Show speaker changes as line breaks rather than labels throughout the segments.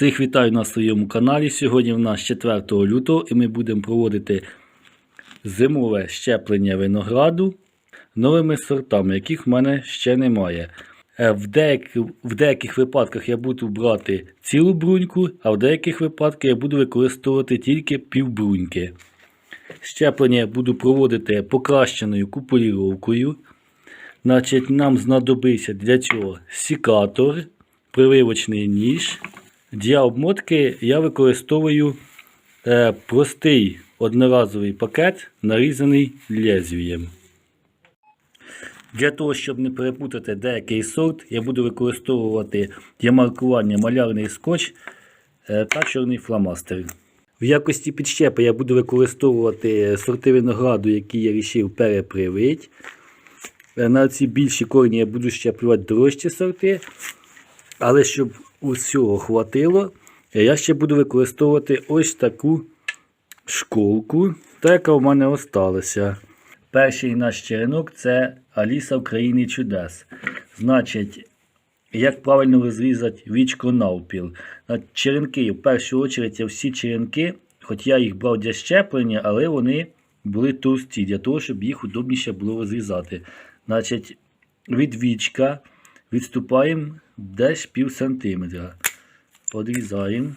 Всіх вітаю на своєму каналі. Сьогодні в нас 4 лютого і ми будемо проводити зимове щеплення винограду новими сортами, яких в мене ще немає. Е, В деяких, в деяких випадках я буду брати цілу бруньку, а в деяких випадках я буду використовувати тільки півбруньки. Щеплення я буду проводити покращеною купуліровкою. Значить, нам знадобиться для цього сікатор, прививочний ніж. Для обмотки я використовую е, простий одноразовий пакет, нарізаний лезвієм. Для того, щоб не перепутати деякий сорт, я буду використовувати для маркування малярний скотч е, та чорний фломастер. В якості підщепи я буду використовувати сорти винограду, які я вирішив перепривити. Е, На ці більші корні я буду щеплювати дорожчі сорти. Але щоб усього хватило, я ще буду використовувати ось таку школку, та яка в мене осталася. Перший наш черенок це Аліса в країні чудес. Значить, як правильно розрізати вічко навпіл. На черенки, в першу чергу, я всі черенки, хоч я їх брав для щеплення, але вони були товсті, для того, щоб їх удобніше було розрізати. Значить, від вічка відступаємо десь пів сантиметра. Подрізаємо.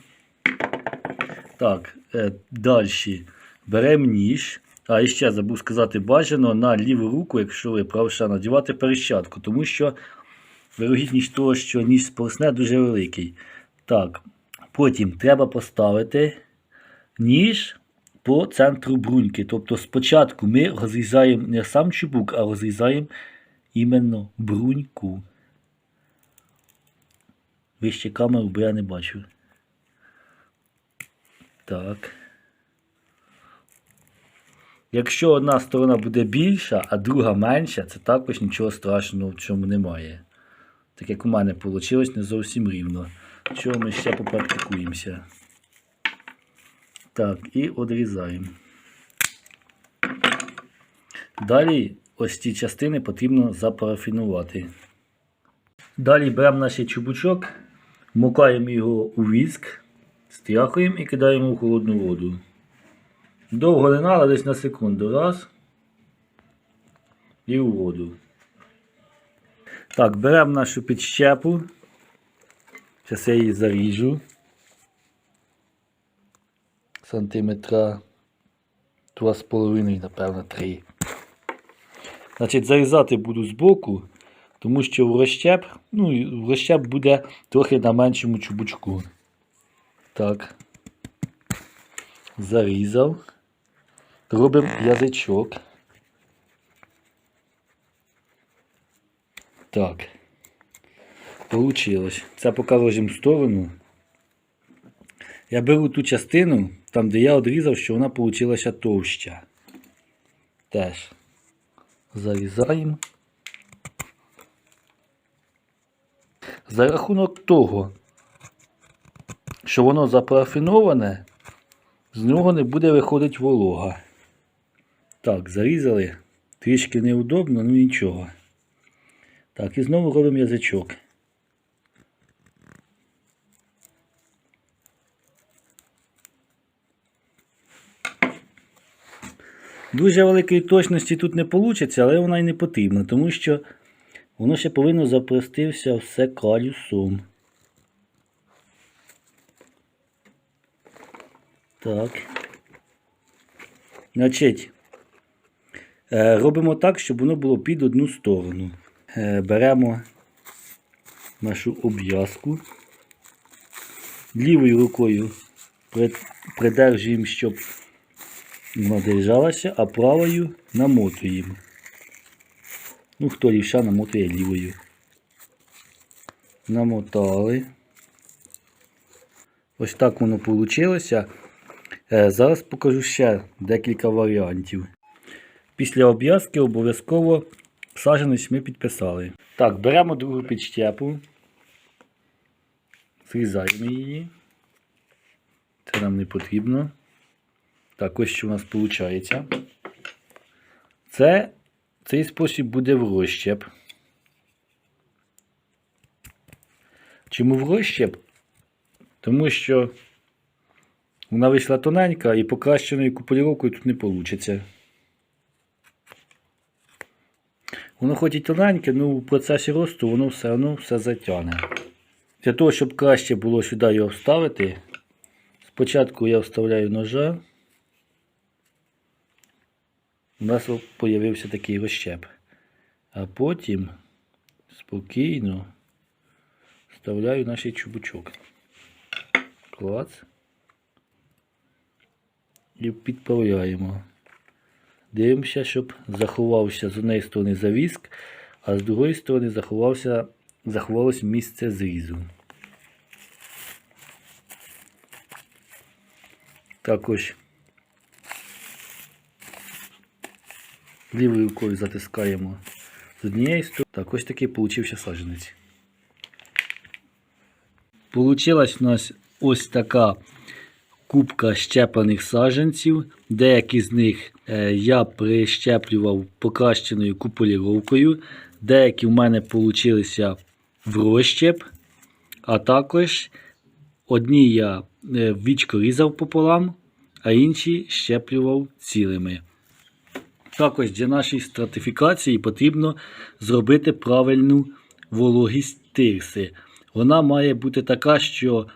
Так, е, далі беремо ніж. А ще забув сказати, бажано на ліву руку, якщо ви правша, надівати перещатку, тому що вирогідність того, що ніж сполосне, дуже великий. Так, потім треба поставити ніж по центру бруньки. Тобто спочатку ми розрізаємо не сам чубук, а розрізаємо іменно бруньку. Вище камеру, бо я не бачу. Так. Якщо одна сторона буде більша, а друга менша, це також нічого страшного в чому немає. Так як у мене вийшло не зовсім рівно. Чого ми ще попрактикуємося. Так, і одрізаємо. Далі ось ці частини потрібно запарафінувати. Далі беремо наш чубучок, вмокаємо його у віск, стряхуємо і кидаємо в холодну воду. Довго не треба, десь на секунду. Раз. І у воду. Так, беремо нашу підщепу. Зараз я її заріжу. Сантиметра 2,5, напевно, 3. Значить, зарізати буду збоку, тому що в ну, в буде трохи на меншому чубучку. Так. Зарізав. Робимо язичок. Так. Получилось. Це поки в сторону. Я беру ту частину, там де я одрізав, що вона получилася товща. Теж зарізаємо. За рахунок того, що воно запарафіноване, з нього не буде виходити волога. Так, зарізали. Трішки неудобно, ну нічого. Так, і знову робимо язичок. Дуже великої точності тут не вийде, але вона й не потрібна, тому що воно ще повинно запростився все калюсом. Так. Значить, е, робимо так, щоб воно було під одну сторону. Е, Беремо нашу обв'язку. Лівою рукою придержуємо, щоб вона держалася, а правою намотуємо. Ну, хто лівша намотує лівою. Намотали. Ось так воно вийшло. Зараз покажу ще декілька варіантів. Після обв'язки обов'язково саджанець ми підписали. Так, беремо другу підщепу, зрізаємо її. Це нам не потрібно. Так, ось що у нас виходить. Це, цей спосіб буде в розщеп. Чому в розщеп? Тому що вона вийшла тоненька і покращеною куполіровкою тут не вийде. Воно хоч і тоненьке, але в процесі росту воно все одно все затягне. Для того, щоб краще було сюди його вставити, спочатку я вставляю ножа. У нас з'явився такий розщеп. А потім спокійно вставляю наш чубучок. Клац. І підправляємо. Дивимося, щоб заховався з однієї сторони завіск, а з другої сторони заховався, заховалось місце зрізу. Також лівою рукою затискаємо з однієї сторони. Так, ось такий получився саджанець. Получилась у нас ось така кубка щеплених саджанців. Деякі з них е, я прищеплював покращеною куполіровкою. Деякі в мене получилися в розщеп. А також одні я е, вічко різав пополам, а інші щеплював цілими. Також для нашої стратифікації потрібно зробити правильну вологість тирси. Вона має бути така, що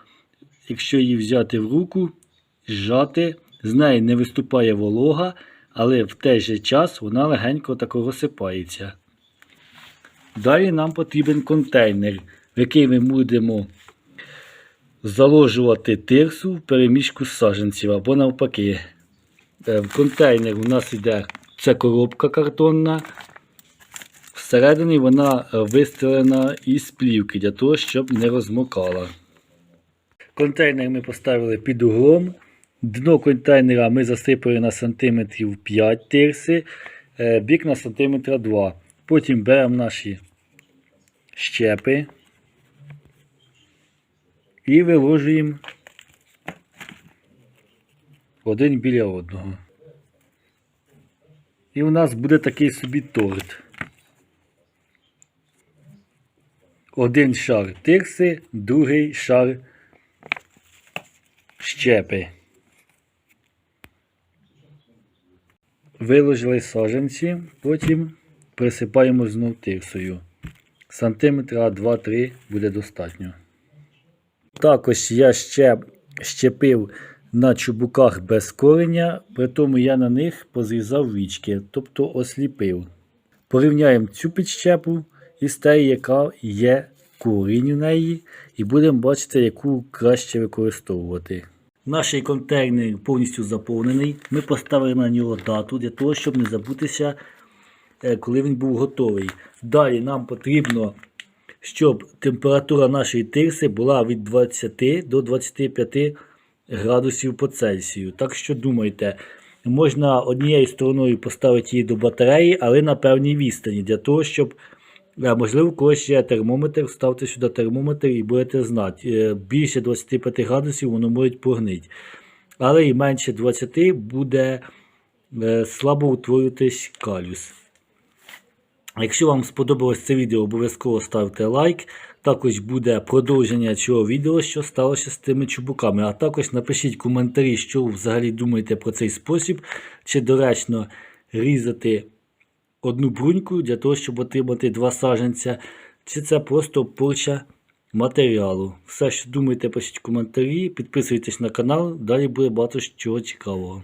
якщо її взяти в руку, зжати, з неї не виступає волога, але в той же час вона легенько тако розсипається. Далі нам потрібен контейнер, в який ми будемо заложувати тирсу в переміжку з саджанців або навпаки. Е, В контейнер у нас йде це коробка картонна. Всередині вона е, вистелена із плівки для того, щоб не розмокала. Контейнер ми поставили під углом. Дно контейнера ми засипали на сантиметрів 5 тирси, е, бік на сантиметра 2. Потім беремо наші щепи і виложуємо один біля одного. І у нас буде такий собі торт. Один шар тирси, другий шар щепи. Виложили саджанці, потім присипаємо знов тирсою. Сантиметра 2-3 буде достатньо. Також я ще щепив на чубуках без кореня, при тому я на них позрізав вічки, тобто осліпив. Порівняємо цю підщепу із тією, яка є корінь у неї, і будемо бачити, яку краще використовувати. Наш контейнер повністю заповнений. Ми поставили на нього дату для того, щоб не забутися, е, коли він був готовий. Далі нам потрібно, щоб температура нашої тирси була від 20 до 25 градусів по Цельсію. Так що думайте, можна однією стороною поставити її до батареї, але на певній відстані, для того, щоб, е, можливо, когось є термометр, ставте сюди термометр і будете знати. Е, Більше 25 градусів воно може погнити. Але і менше 20 буде е, слабо утворюватись калюс. Якщо вам сподобалось це відео, обов'язково ставте лайк. Також буде продовження цього відео, що сталося з тими чубуками. А також напишіть коментарі, що ви взагалі думаєте про цей спосіб, чи доречно різати одну бруньку для того, щоб отримати два саджанця, чи це просто порча матеріалу. Все, що думаєте, пишіть коментарі, підписуйтесь на канал, далі буде багато чого цікавого.